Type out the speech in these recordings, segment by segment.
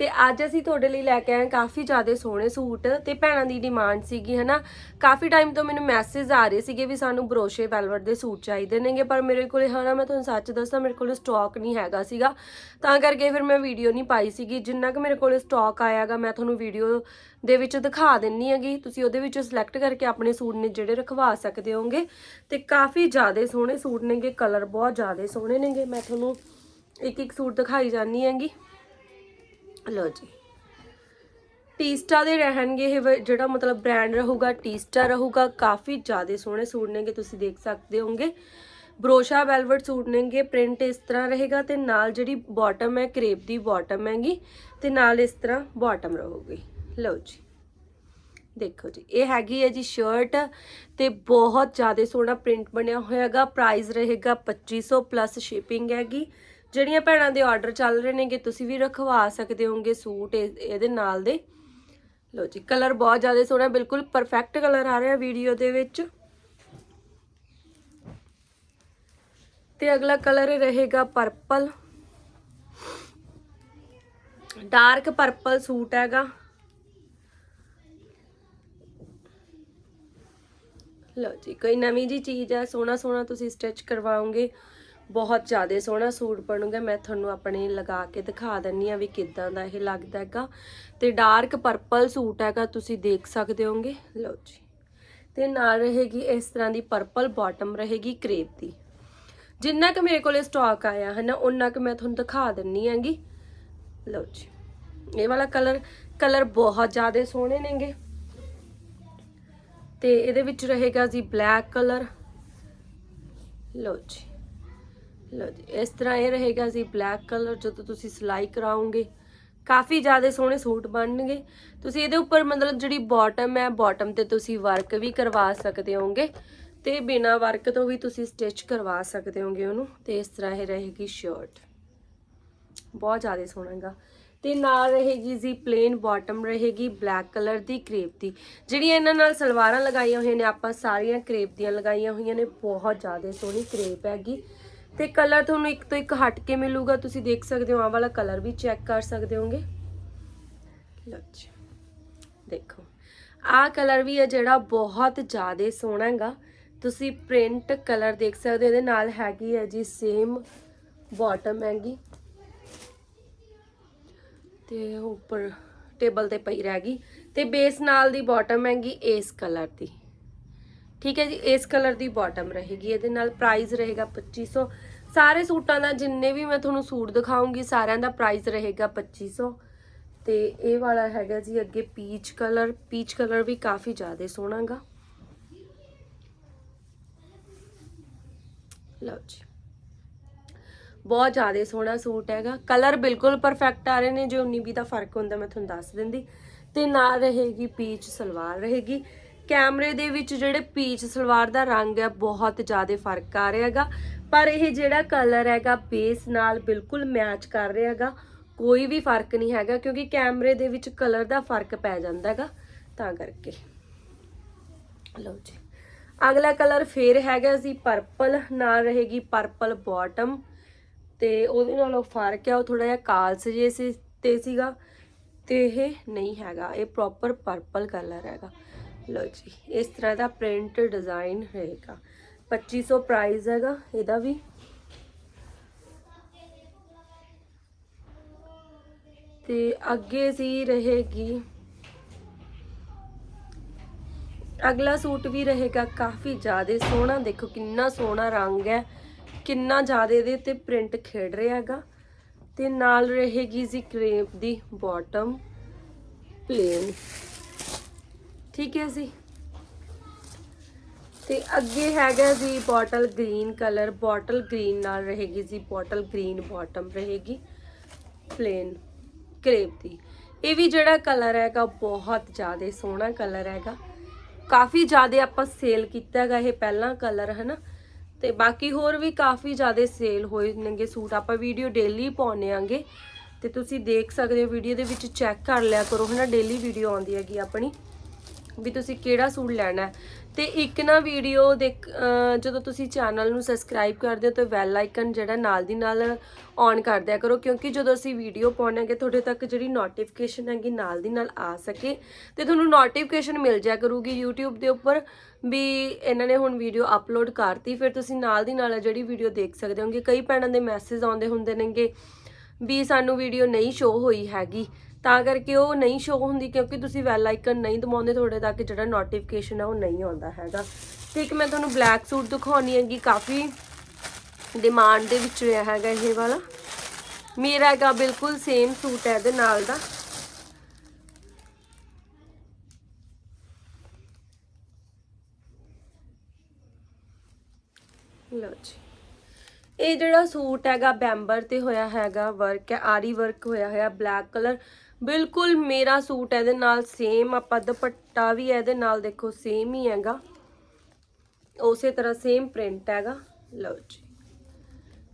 ਤੇ ਅੱਜ ਅਸੀਂ ਤੁਹਾਡੇ ਲਈ ਲੈ ਕੇ ਆਏ ਕਾਫੀ ਜ਼ਿਆਦਾ ਸੋਹਣੇ ਸੂਟ ਤੇ ਭੈਣਾਂ ਦੀ ਡਿਮਾਂਡ ਸੀਗੀ, ਹਨਾ? ਕਾਫੀ ਟਾਈਮ ਤੋਂ ਮੈਨੂੰ ਮੈਸੇਜ ਆ ਰਹੇ ਸੀਗੇ ਵੀ ਸਾਨੂੰ ਬਰੋਸ਼ੇ ਵੈਲਵਟ ਦੇ ਸੂਟ ਚਾਹੀਦੇ ਨੇਗੇ, ਪਰ ਮੇਰੇ ਕੋਲੇ, ਹਨਾ, ਮੈਂ ਤੁਹਾਨੂੰ ਸੱਚ ਦੱਸਾਂ, ਮੇਰੇ ਕੋਲ ਸਟਾਕ ਨਹੀਂ ਹੈਗਾ ਸੀਗਾ। ਤਾਂ ਕਰਕੇ ਫਿਰ ਮੈਂ ਵੀਡੀਓ ਨਹੀਂ ਪਾਈ ਸੀਗੀ। ਜਿੰਨਾ ਕਿ ਮੇਰੇ ਕੋਲੇ ਸਟਾਕ ਆਇਆਗਾ ਮੈਂ ਤੁਹਾਨੂੰ ਵੀਡੀਓ ਦੇ ਵਿੱਚ ਦਿਖਾ ਦਿੰਨੀ ਹੈਗੀ। ਤੁਸੀਂ ਉਹਦੇ ਵਿੱਚੋਂ ਸਿਲੈਕਟ ਕਰਕੇ ਆਪਣੇ ਸੂਟ ਨੇ ਜਿਹੜੇ ਰਖਵਾ ਸਕਦੇ ਹੋਗੇ ਤੇ ਕਾਫੀ ਜ਼ਿਆਦਾ ਸੋਹਣੇ ਸੂਟ ਨੇਗੇ ਕਲਰ ਬਹੁਤ ਜ਼ਿਆਦਾ ਸੋਹਣੇ ਨੇਗੇ। ਮੈਂ ਤੁਹਾਨੂੰ ਇੱਕ ਇੱਕ ਸੂਟ ਦਿਖਾਈ ਜਾਨੀ ਹੈਗੀ। ਲਓ ਜੀ। ਟੀਸਟਾ ਦੇ ਰਹਿਣਗੇ ਇਹ ਜਿਹੜਾ ਮਤਲਬ ਬ੍ਰਾਂਡ ਰਹੂਗਾ, ਟੀਸਟਾ ਰਹੂਗਾ, ਕਾਫੀ ਜ਼ਿਆਦਾ ਸੋਹਣੇ ਸੂਟ ਨੇਗੇ, ਤੁਸੀਂ ਦੇਖ ਸਕਦੇ ਹੋਗੇ ਬਰੋਸ਼ਾ ਵੈਲਵਟ ਸੂਟ ਨੇਗੇ, ਪ੍ਰਿੰਟ ਇਸ ਤਰ੍ਹਾਂ ਰਹੇਗਾ ਤੇ ਨਾਲ ਜਿਹੜੀ ਬਾਟਮ ਹੈ, ਕਰੇਪ ਦੀ ਬਾਟਮ ਹੈਗੀ ਤੇ ਨਾਲ ਇਸ ਤਰ੍ਹਾਂ ਬਾਟਮ ਰਹੂਗੀ। ਲਓ ਜੀ। ਦੇਖੋ ਜੀ, ਇਹ ਹੈਗੀ ਹੈ ਜੀ ਸ਼ਰਟ ਤੇ ਬਹੁਤ ਜ਼ਿਆਦਾ ਸੋਹਣਾ ਪ੍ਰਿੰਟ ਬਣਿਆ ਹੋਇਆਗਾ ਪ੍ਰਾਈਸ ਰਹੇਗਾ 2500 ਪਲੱਸ ਸ਼ਿਪਿੰਗ ਹੈਗੀ। ਜਿਹੜੀਆਂ ਭੈਣਾਂ ਦੇ ਆਰਡਰ ਚੱਲ ਰਹੇ ਨੇਗੇ, ਤੁਸੀਂ ਵੀ ਰਖਵਾ ਸਕਦੇ ਹੋਗੇ ਸੂਟ ਇਹਦੇ ਨਾਲ ਦੇ। ਲੋ ਜੀ ਕਲਰ ਬਹੁਤ ਜ਼ਿਆਦਾ ਸੋਹਣਾ, ਬਿਲਕੁਲ ਪਰਫੈਕਟ ਕਲਰ ਆ ਰਿਹਾ ਵੀਡੀਓ ਦੇ ਵਿੱਚ। ਤੇ ਅਗਲਾ ਕਲਰ ਰਹੇਗਾ ਪਰਪਲ ਡਾਰਕ ਪਰਪਲ ਸੂਟ ਹੈਗਾ। ਲਓ ਜੀ, ਕੋਈ ਨਵੀਂ ਜੀ ਚੀਜ਼ ਹੈ ਸੋਹਣਾ ਸੋਹਣਾ ਤੁਸੀਂ ਸਟਿਚ ਕਰਵਾਓਗੇ। ਬਹੁਤ ਜ਼ਿਆਦਾ ਸੋਹਣਾ ਸੂਟ ਬਣੂਗਾ। ਮੈਂ ਤੁਹਾਨੂੰ ਆਪਣੇ ਲਗਾ ਕੇ ਦਿਖਾ ਦਿੰਨੀ ਆ ਵੀ ਕਿੱਦਾਂ ਦਾ ਇਹ ਲੱਗਦਾ ਹੈਗਾ। ਤੇ ਡਾਰਕ ਪਰਪਲ ਸੂਟ ਹੈਗਾ, ਤੁਸੀਂ ਦੇਖ ਸਕਦੇ ਹੋਗੇ ਲਓ ਜੀ। ਤੇ ਨਾਲ ਰਹੇਗੀ ਇਸ ਤਰ੍ਹਾਂ ਦੀ ਪਰਪਲ ਬਾਟਮ ਰਹੇਗੀ ਕਰੇਪ ਦੀ। ਜਿੰਨਾ ਕਿ ਮੇਰੇ ਕੋਲੇ ਸਟਾਕ ਆਇਆ ਹੈ ਨਾ ਉਹਨਾਂ ਕਿ ਮੈਂ ਤੁਹਾਨੂੰ ਦਿਖਾ ਦਿੰਨੀ ਆਂਗੀ ਲਓ ਜੀ। ਇਹ ਵਾਲਾ ਕਲਰ ਕਲਰ ਬਹੁਤ ਜ਼ਿਆਦਾ ਸੋਹਣੇ ਨੇਗੇ। ਤੇ ਇਹਦੇ ਵਿੱਚ ਰਹੇਗਾ ਜੀ ਬਲੈਕ ਕਲਰ ਲਓ ਜੀ। ਲਓ ਜੀ, ਇਸ ਤਰ੍ਹਾਂ ਇਹ ਰਹੇਗਾ ਜੀ ਬਲੈਕ ਕਲਰ ਜਦੋਂ ਤੁਸੀਂ ਸਿਲਾਈ ਕਰਾਓਗੇ, ਕਾਫੀ ਜ਼ਿਆਦਾ ਸੋਹਣੇ ਸੂਟ ਬਣਨਗੇ। ਤੁਸੀਂ ਇਹਦੇ ਉੱਪਰ ਮਤਲਬ ਜਿਹੜੀ ਬਾਟਮ ਹੈ ਬਾਟਮ ਤੇ ਤੁਸੀਂ ਵਰਕ ਵੀ ਕਰਵਾ ਸਕਦੇ ਹੋਗੇ ਤੇ ਬਿਨਾ ਵਰਕ ਤੋਂ ਵੀ ਤੁਸੀਂ ਸਟਿਚ ਕਰਵਾ ਸਕਦੇ ਹੋਗੇ ਉਹਨੂੰ ਤੇ ਇਸ ਤਰ੍ਹਾਂ ਇਹ ਰਹੇਗੀ ਸ਼ਰਟ ਬਹੁਤ ਜ਼ਿਆਦਾ ਸੋਹਣਾ ਹੈਗਾ। ਤੇ ਨਾਲ ਰਹੇਗੀ ਜੀ ਪਲੇਨ ਬਾਟਮ ਰਹੇਗੀ ਬਲੈਕ ਕਲਰ ਦੀ ਕ੍ਰੇਪ ਦੀ। ਜਿਹੜੀਆਂ ਇਹਨਾਂ ਨਾਲ ਸਲਵਾਰਾਂ ਲਗਾਈਆਂ ਹੋਈਆਂ ਨੇ, ਆਪਾਂ ਸਾਰੀਆਂ ਕ੍ਰੇਪ ਦੀਆਂ ਲਗਾਈਆਂ ਹੋਈਆਂ ਨੇ, ਬਹੁਤ ਜ਼ਿਆਦਾ ਸੋਹਣੀ ਕ੍ਰੇਪ ਹੈਗੀ। ਤੇ ਕਲਰ ਤੁਹਾਨੂੰ ਇੱਕ ਤੋਂ ਇੱਕ ਹਟ ਕੇ ਮਿਲੂਗਾ। ਤੁਸੀਂ ਦੇਖ ਸਕਦੇ ਹੋ, ਆਹ ਵਾਲਾ ਕਲਰ ਵੀ ਚੈੱਕ ਕਰ ਸਕਦੇ ਹੋਗੇ। ਲਓ ਜੀ, ਦੇਖੋ। ਆਹ ਕਲਰ ਵੀ ਹੈ ਜਿਹੜਾ ਬਹੁਤ ਜ਼ਿਆਦਾ ਸੋਹਣਾ ਹੈਗਾ। ਤੁਸੀਂ ਪ੍ਰਿੰਟ ਕਲਰ ਦੇਖ ਸਕਦੇ ਹੋ, ਇਹਦੇ ਨਾਲ ਹੈਗੀ ਹੈ ਜੀ ਸੇਮ ਬਾਟਮ ਹੈਗੀ। ਤੇ ਉੱਪਰ ਟੇਬਲ ਤੇ ਪਈ ਰਹਿ ਗਈ। ਤੇ ਬੇਸ ਨਾਲ ਦੀ ਬਾਟਮ ਹੈਗੀ ਇਸ ਕਲਰ ਦੀ। ਠੀਕ ਹੈ ਜੀ, ਇਸ ਕਲਰ ਦੀ ਬਾਟਮ ਰਹੇਗੀ, ਇਹਦੇ ਨਾਲ ਪ੍ਰਾਈਸ ਰਹੇਗਾ 2500 ਸਾਰੇ ਸੂਟਾਂ ਦਾ ਜਿੰਨੇ ਵੀ ਮੈਂ ਤੁਹਾਨੂੰ ਸੂਟ ਦਿਖਾਉਂਗੀ, ਸਾਰਿਆਂ ਦਾ ਪ੍ਰਾਈਸ ਰਹੇਗਾ 2500 ਤੇ ਇਹ ਵਾਲਾ ਹੈਗਾ ਜੀ ਅੱਗੇ ਪੀਚ ਕਲਰ ਪੀਚ ਕਲਰ ਵੀ ਕਾਫੀ ਜ਼ਿਆਦਾ ਸੋਹਣਾਗਾ ਲਓ ਜੀ। ਬਹੁਤ ਜ਼ਿਆਦਾ ਸੋਹਣਾ ਸੂਟ ਹੈਗਾ। ਕਲਰ ਬਿਲਕੁਲ ਪਰਫੈਕਟ ਆ ਰਹੇ ਨੇ, ਜੇ 19 20 ਦਾ ਫ਼ਰਕ ਹੁੰਦਾ ਮੈਂ ਤੁਹਾਨੂੰ ਦੱਸ ਦਿੰਦੀ। ਤੇ ਨਾਲ ਰਹੇਗੀ ਪੀਚ ਸਲਵਾਰ, ਰਹੇਗੀ। ਕੈਮਰੇ ਦੇ ਵਿੱਚ ਜਿਹੜੇ ਪੀਚ ਸਲਵਾਰ ਦਾ ਰੰਗ ਹੈ, ਬਹੁਤ ਜ਼ਿਆਦਾ ਫ਼ਰਕ ਆ ਰਿਹਾ ਹੈਗਾ। ਪਰ ਇਹ ਜਿਹੜਾ ਕਲਰ ਹੈਗਾ ਬੇਸ ਨਾਲ ਬਿਲਕੁਲ ਮੈਚ ਕਰ ਰਿਹਾ ਹੈਗਾ। ਕੋਈ ਵੀ ਫ਼ਰਕ ਨਹੀਂ ਹੈਗਾ, ਕਿਉਂਕਿ ਕੈਮਰੇ ਦੇ ਵਿੱਚ ਕਲਰ ਦਾ ਫ਼ਰਕ ਪੈ ਜਾਂਦਾ ਹੈਗਾ। ਤਾਂ ਕਰਕੇ। ਲਓ ਜੀ। ਅਗਲਾ ਕਲਰ ਫੇਰ ਹੈਗਾ ਸੀ ਪਰਪਲ ਨਾਲ ਰਹੇਗੀ ਪਰਪਲ ਬਾਟਮ ਤੇ ਉਹਦੇ ਨਾਲੋਂ ਫ਼ਰਕ ਹੈ ਉਹ ਥੋੜਾ ਜਿਹਾ ਕਾਲਸ ਜੇ ਸੀ ਤੇ ਸੀਗਾ। ਤੇ ਇਹ ਨਹੀਂ ਹੈਗਾ, ਇਹ ਪ੍ਰੋਪਰ ਪਰਪਲ ਕਲਰ ਹੈਗਾ। ਲਓ ਜੀ, ਇਸ ਤਰ੍ਹਾਂ ਦਾ ਪ੍ਰਿੰਟ ਡਿਜ਼ਾਈਨ ਰਹੇਗਾ। 2500 ਪ੍ਰਾਈਸ ਹੈਗਾ, ਇਹਦਾ ਵੀ। ਤੇ ਅੱਗੇ ਸੀ ਰਹੇਗੀ। ਅਗਲਾ ਸੂਟ ਵੀ ਰਹੇਗਾ ਕਾਫੀ ਜ਼ਿਆਦਾ ਸੋਹਣਾ। ਦੇਖੋ ਕਿੰਨਾ ਸੋਹਣਾ ਰੰਗ ਹੈ, ਕਿੰਨਾ ਜ਼ਿਆਦਾ ਇਹਦੇ ਤੇ ਪ੍ਰਿੰਟ ਖੇਡ ਰਿਹਾ ਹੈਗਾ। ਤੇ ਨਾਲ ਰਹੇਗੀ ਜੀ ਕ੍ਰੇਪ ਦੀ ਬਾਟਮ ਪਲੇਨ ਠੀਕ ਹੈ ਜੀ। ਤੇ ਅੱਗੇ ਹੈਗਾ ਜੀ bottle green colour, bottle green ਨਾਲ ਰਹੇਗੀ ਜੀ, ਬੋਟਲ ਗ੍ਰੀਨ ਬਾਟਮ ਰਹੇਗੀ, ਪਲੇਨ ਕ੍ਰੇਪ ਦੀ। ਇਹ ਵੀ ਜਿਹੜਾ ਕਲਰ ਹੈਗਾ ਬਹੁਤ ਜ਼ਿਆਦਾ ਸੋਹਣਾ ਕਲਰ ਹੈਗਾ। ਕਾਫੀ ਜ਼ਿਆਦਾ ਆਪਾਂ ਸੇਲ ਕੀਤਾ ਹੈਗਾ ਇਹ ਪਹਿਲਾ ਕਲਰ, ਹਨਾ? ਤੇ ਬਾਕੀ ਹੋਰ ਵੀ ਕਾਫੀ ਜ਼ਿਆਦਾ ਸੇਲ ਹੋਏ ਨੇਗੇ ਸੂਟ, ਆਪਾਂ ਵੀਡੀਓ ਡੇਲੀ ਪਾਉਨੇ ਆਂਗੇ। ਤੇ ਤੁਸੀਂ ਦੇਖ ਸਕਦੇ ਹੋ, ਵੀਡੀਓ ਦੇ ਵਿੱਚ ਚੈੱਕ ਕਰ ਲਿਆ ਕਰੋ, ਹਨਾ? ਡੇਲੀ ਵੀਡੀਓ ਆਉਂਦੀ ਹੈਗੀ ਆਪਣੀ। ਵੀ ਤੁਸੀਂ ਕਿਹੜਾ ਸੂਟ ਲੈਣਾ ਹੈ। ਤੇ ਇੱਕ ਨਾ ਵੀਡੀਓ ਦੇਖ ਜਦੋਂ ਤੁਸੀਂ ਚੈਨਲ ਨੂੰ ਸਬਸਕ੍ਰਾਈਬ ਕਰਦੇ ਹੋ ਤਾਂ ਬੈਲ ਆਈਕਨ ਜਿਹੜਾ ਨਾਲ ਦੀ ਨਾਲ ਔਨ ਕਰ ਦਿਆ ਕਰੋ, ਕਿਉਂਕਿ ਜਦੋਂ ਅਸੀਂ ਵੀਡੀਓ ਪਾਉਣਾਂਗੇ, ਤੁਹਾਡੇ ਤੱਕ ਜਿਹੜੀ ਨੋਟੀਫਿਕੇਸ਼ਨ ਹੈਗੀ ਨਾਲ ਦੀ ਨਾਲ ਆ ਸਕੇ। ਤੇ ਤੁਹਾਨੂੰ ਨੋਟੀਫਿਕੇਸ਼ਨ ਮਿਲ ਜਾਇਆ ਕਰੂਗੀ YouTube ਦੇ ਉੱਪਰ ਵੀ ਇਹਨਾਂ ਨੇ ਹੁਣ ਵੀਡੀਓ ਅਪਲੋਡ ਕਰਤੀ। ਫਿਰ ਤੁਸੀਂ ਨਾਲ ਦੀ ਨਾਲ ਜਿਹੜੀ ਵੀਡੀਓ ਦੇਖ ਸਕਦੇ ਹੋਗੇ। ਕਈ ਭੈਣਾਂ ਦੇ ਮੈਸੇਜ ਆਉਂਦੇ ਹੁੰਦੇ ਨੇਗੇ ਵੀ ਸਾਨੂੰ ਵੀਡੀਓ ਨਹੀਂ ਸ਼ੋ ਹੋਈ ਹੈਗੀ। ਤਾਂ ਕਰਕੇ ਉਹ ਨਹੀਂ ਸ਼ੋ ਹੁੰਦੀ ਕਿਉਂਕਿ ਤੁਸੀਂ ਵੈਲ ਆਈਕਨ ਨਹੀਂ ਦਬਾਉਂਦੇ ਤੁਹਾਡੇ ਤੱਕ ਜਿਹੜਾ ਨੋਟੀਫਿਕੇਸ਼ਨ ਆ ਉਹ ਨਹੀਂ ਆਉਂਦਾ ਹੈਗਾ। ਤੇ ਇੱਕ ਮੈਂ ਤੁਹਾਨੂੰ ਬਲੈਕ ਸੂਟ ਦਿਖਾਉਣੀ ਹੈਗੀ, ਕਾਫੀ ਡਿਮਾਂਡ ਦੇ ਵਿੱਚ ਰਿਹਾ ਹੈਗਾ ਇਹ ਵਾਲਾ। ਮੇਰਾ ਹੈਗਾ ਬਿਲਕੁਲ ਸੇਮ ਸੂਟ ਹੈ ਇਹਦੇ ਨਾਲ ਦਾ। ਲਓ ਜੀ। ਇਹ ਜਿਹੜਾ ਸੂਟ ਹੈਗਾ ਬੈਂਬਰ ਤੇ ਹੋਇਆ ਹੈਗਾ ਵਰਕ ਹੈ, ਆਰੀ ਵਰਕ ਹੋਇਆ ਹੋਇਆ ਬਲੈਕ ਕਲਰ ਬਿਲਕੁਲ ਮੇਰਾ ਸੂਟ ਇਹਦੇ ਨਾਲ ਸੇਮ ਆਪਾਂ ਦੁਪੱਟਾ ਵੀ ਇਹਦੇ ਨਾਲ ਦੇਖੋ ਸੇਮ ਹੀ ਹੈਗਾ। ਉਸੇ ਤਰ੍ਹਾਂ ਸੇਮ ਪ੍ਰਿੰਟ ਹੈਗਾ। ਲਓ ਜੀ।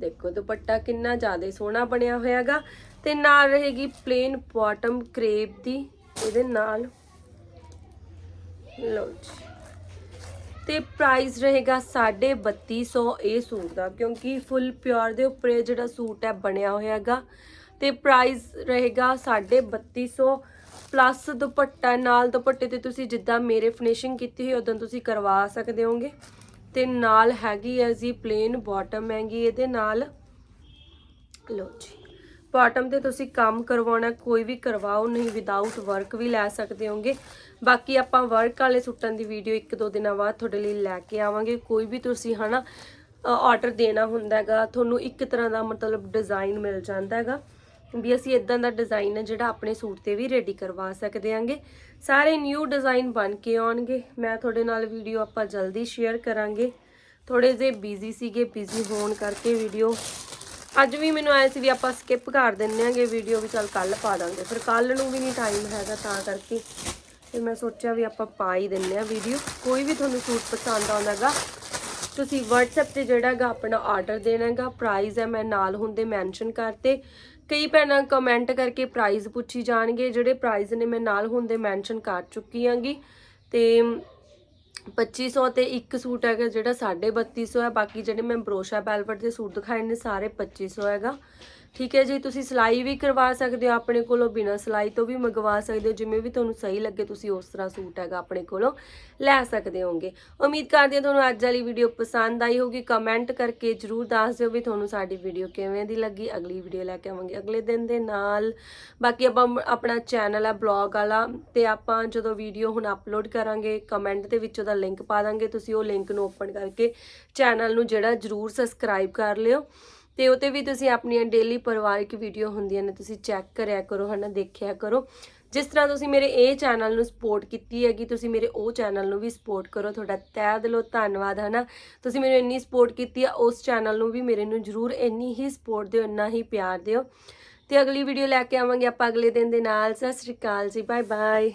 ਦੇਖੋ ਦੁਪੱਟਾ ਕਿੰਨਾ ਜ਼ਿਆਦਾ ਸੋਹਣਾ ਬਣਿਆ ਹੋਇਆ ਹੈਗਾ। ਤੇ ਨਾਲ ਰਹੇਗੀ ਪਲੇਨ ਬਾਟਮ ਕਰੇਪ ਦੀ, ਇਹਦੇ ਨਾਲ। ਲਓ ਜੀ। ਤੇ ਪ੍ਰਾਈਸ ਰਹੇਗਾ 3250 ਇਹ ਸੂਟ ਦਾ, ਕਿਉਂਕਿ ਫੁੱਲ ਪਿਓਰ ਦੇ ਉੱਪਰ ਜਿਹੜਾ ਸੂਟ ਹੈ, ਬਣਿਆ ਹੋਇਆ ਹੈਗਾ। ਤੇ ਪ੍ਰਾਈਸ ਰਹੇਗਾ 3250 ਪਲੱਸ ਦੁਪੱਟਾ, ਨਾਲ ਦੁਪੱਟੇ ਤੇ ਤੁਸੀਂ ਜਿੱਦਾਂ ਮੇਰੇ ਫਿਨਿਸ਼ਿੰਗ ਕੀਤੀ ਹੋਈ ਉਦੋਂ ਤੁਸੀਂ ਕਰਵਾ ਸਕਦੇ ਹੋਗੇ ਤੇ ਨਾਲ ਹੈਗੀ ਹੈ ਜੀ ਪਲੇਨ ਬਾਟਮ ਹੈਗੀ ਇਹਦੇ ਨਾਲ। ਲਓ ਜੀ ਬਾਟਮ ਤੇ ਤੁਸੀਂ ਕੰਮ ਕਰਵਾਉਣਾ, ਕੋਈ ਵੀ ਕਰਵਾਓ, ਨਹੀਂ ਵਿਦਆਊਟ ਵਰਕ ਵੀ ਲੈ ਸਕਦੇ ਹੋਗੇ ਬਾਕੀ ਆਪਾਂ ਵਰਕ ਵਾਲੇ ਸੂਟਾਂ ਦੀ ਵੀਡੀਓ ਇੱਕ ਦੋ ਦਿਨਾਂ ਬਾਅਦ ਤੁਹਾਡੇ ਲਈ ਲੈ ਕੇ ਆਵਾਂਗੇ। ਕੋਈ ਵੀ ਤੁਸੀਂ ਹਨਾ ਆਰਡਰ ਦੇਣਾ ਹੁੰਦਾ ਹੈਗਾ, ਤੁਹਾਨੂੰ ਇੱਕ ਤਰ੍ਹਾਂ ਦਾ ਮਤਲਬ ਡਿਜ਼ਾਈਨ ਮਿਲ ਜਾਂਦਾ ਹੈਗਾ। ਵੀ ਅਸੀਂ ਇਦਾਂ ਦਾ ਡਿਜ਼ਾਈਨ ਹੈ ਜਿਹੜਾ ਆਪਣੇ ਸੂਟ ਤੇ ਵੀ ਰੈਡੀ ਕਰਵਾ ਸਕਦੇ ਹਾਂਗੇ ਸਾਰੇ ਨਿਊ ਡਿਜ਼ਾਈਨ ਬਣ ਕੇ ਆਉਣਗੇ। ਮੈਂ ਤੁਹਾਡੇ ਨਾਲ ਵੀਡੀਓ ਆਪਾਂ ਜਲਦੀ ਸ਼ੇਅਰ ਕਰਾਂਗੇ। ਥੋੜੇ ਜਿਹੇ ਬਿਜ਼ੀ ਸੀਗੇ ਬਿਜ਼ੀ ਹੋਣ ਕਰਕੇ ਵੀਡੀਓ ਅੱਜ ਵੀ ਮੈਨੂੰ ਆਇਆ ਸੀ ਵੀ ਆਪਾਂ ਸਕਿਪ ਕਰ ਦਿੰਨੇ ਆਂਗੇ ਵੀਡੀਓ ਵੀ, ਚੱਲ ਕੱਲ ਪਾ ਦਾਂਗੇ। ਫਿਰ ਕੱਲ ਨੂੰ ਵੀ ਨਹੀਂ ਟਾਈਮ ਹੈਗਾ ਤਾਂ ਕਰਕੇ। ਤੇ ਮੈਂ ਸੋਚਿਆ ਵੀ ਆਪਾਂ ਪਾ ਹੀ ਦਿੰਨੇ ਆ ਵੀਡੀਓ ਕੋਈ ਵੀ ਤੁਹਾਨੂੰ ਸੂਟ ਪਸੰਦ ਆਉਂਦਾਗਾ, ਤੁਸੀਂ WhatsApp ਤੇ ਜਿਹੜਾ ਹੈਗਾ ਆਪਣਾ ਆਰਡਰ ਦੇਣਾ ਹੈਗਾ। ਪ੍ਰਾਈਸ ਹੈ ਮੈਂ ਨਾਲ ਹੁੰਦੇ ਮੈਂਸ਼ਨ ਕਰਤੇ। ਕਈ ਭੈਣਾਂ ਕਮੈਂਟ ਕਰਕੇ ਪ੍ਰਾਈਜ਼ ਪੁੱਛੀ ਜਾਣਗੇ, ਜਿਹੜੇ ਪ੍ਰਾਈਜ਼ ਨੇ ਮੈਂ ਨਾਲ ਹੁੰਦੇ ਮੈਂਸ਼ਨ ਕਰ ਚੁੱਕੀ ਆਂਗੀ ਤੇ 2500 ਤੇ ਇੱਕ ਸੂਟ ਹੈਗਾ, ਜਿਹੜਾ 3250 ਹੈ। ਬਾਕੀ ਜਿਹੜੇ ਮੈਂ ਬਰੋਸ਼ਾ ਵੈਲਵਟ ਦੇ ਸੂਟ ਦਿਖਾਏ ਨੇ, ਸਾਰੇ 2500 ਹੈਗਾ। ਠੀਕ ਹੈ ਜੀ, ਤੁਸੀਂ ਸਿਲਾਈ ਵੀ ਕਰਵਾ ਸਕਦੇ ਹੋ ਆਪਣੇ ਕੋਲੋਂ, ਬਿਨਾਂ ਸਿਲਾਈ ਤੋਂ ਵੀ ਮੰਗਵਾ ਸਕਦੇ ਹੋ, ਜਿਵੇਂ ਵੀ ਤੁਹਾਨੂੰ ਸਹੀ ਲੱਗੇ, ਤੁਸੀਂ ਉਸ ਤਰ੍ਹਾਂ ਸੂਟ ਹੈਗਾ ਆਪਣੇ ਕੋਲੋਂ ਲੈ ਸਕਦੇ ਹੋਗੇ ਉਮੀਦ ਕਰਦੇ ਹਾਂ ਤੁਹਾਨੂੰ ਅੱਜ ਵਾਲੀ ਵੀਡੀਓ ਪਸੰਦ ਆਈ ਹੋਗੀ ਕਮੈਂਟ ਕਰਕੇ ਜਰੂਰ ਦੱਸ ਦਿਓ ਵੀ ਤੁਹਾਨੂੰ ਸਾਡੀ ਵੀਡੀਓ ਕਿਵੇਂ ਦੀ ਲੱਗੀ। ਅਗਲੀ ਵੀਡੀਓ ਲੈ ਕੇ ਆਵਾਂਗੇ ਅਗਲੇ ਦਿਨ ਦੇ ਨਾਲ। ਬਾਕੀ ਆਪਾਂ ਆਪਣਾ ਚੈਨਲ ਹੈ ਬਲੌਗ ਵਾਲਾ, ਤੇ ਆਪਾਂ ਜਦੋਂ ਵੀਡੀਓ ਹੁਣ ਅਪਲੋਡ ਕਰਾਂਗੇ ਕਮੈਂਟ ਦੇ ਵਿੱਚ ਉਹਦਾ ਲਿੰਕ ਪਾ ਦਾਂਗੇ। ਤੁਸੀਂ ਉਹ ਲਿੰਕ ਨੂੰ ਓਪਨ ਕਰਕੇ ਚੈਨਲ ਨੂੰ ਜਿਹੜਾ ਜਰੂਰ ਸਬਸਕ੍ਰਾਈਬ ਕਰ ਲਿਓ। ਤੇ ਉਹ ਤੇ ਵੀ ਤੁਸੀਂ ਆਪਣੀਆਂ ਡੇਲੀ ਪਰਿਵਾਰਿਕ ਵੀਡੀਓ ਹੁੰਦੀਆਂ ਨੇ, ਤੁਸੀਂ ਚੈੱਕ ਕਰਿਆ ਕਰੋ, ਹਨਾ, ਦੇਖਿਆ ਕਰੋ। ਜਿਸ ਤਰ੍ਹਾਂ ਤੁਸੀਂ ਮੇਰੇ ਇਹ ਚੈਨਲ ਨੂੰ ਸਪੋਰਟ ਕੀਤੀ ਹੈਗੀ, ਤੁਸੀਂ ਮੇਰੇ ਉਹ ਚੈਨਲ ਨੂੰ ਵੀ ਸਪੋਰਟ ਕਰੋ। ਤੁਹਾਡਾ ਤਹਿ ਦਿਲੋਂ ਧੰਨਵਾਦ, ਹਨਾ। ਤੁਸੀਂ ਮੈਨੂੰ ਇੰਨੀ ਸਪੋਰਟ ਕੀਤੀ ਆ, ਉਸ ਚੈਨਲ ਨੂੰ ਵੀ ਮੇਰੇ ਨੂੰ ਜਰੂਰ ਇੰਨੀ ਹੀ ਸਪੋਰਟ ਦਿਓ, ਇੰਨਾ ਹੀ ਪਿਆਰ ਦਿਓ। ਤੇ ਅਗਲੀ ਵੀਡੀਓ ਲੈ ਕੇ ਆਵਾਂਗੇ ਆਪਾਂ ਅਗਲੇ ਦਿਨ ਦੇ ਨਾਲ। ਸਤਿ ਸ਼੍ਰੀ ਅਕਾਲ ਜੀ ਬਾਏ ਬਾਏ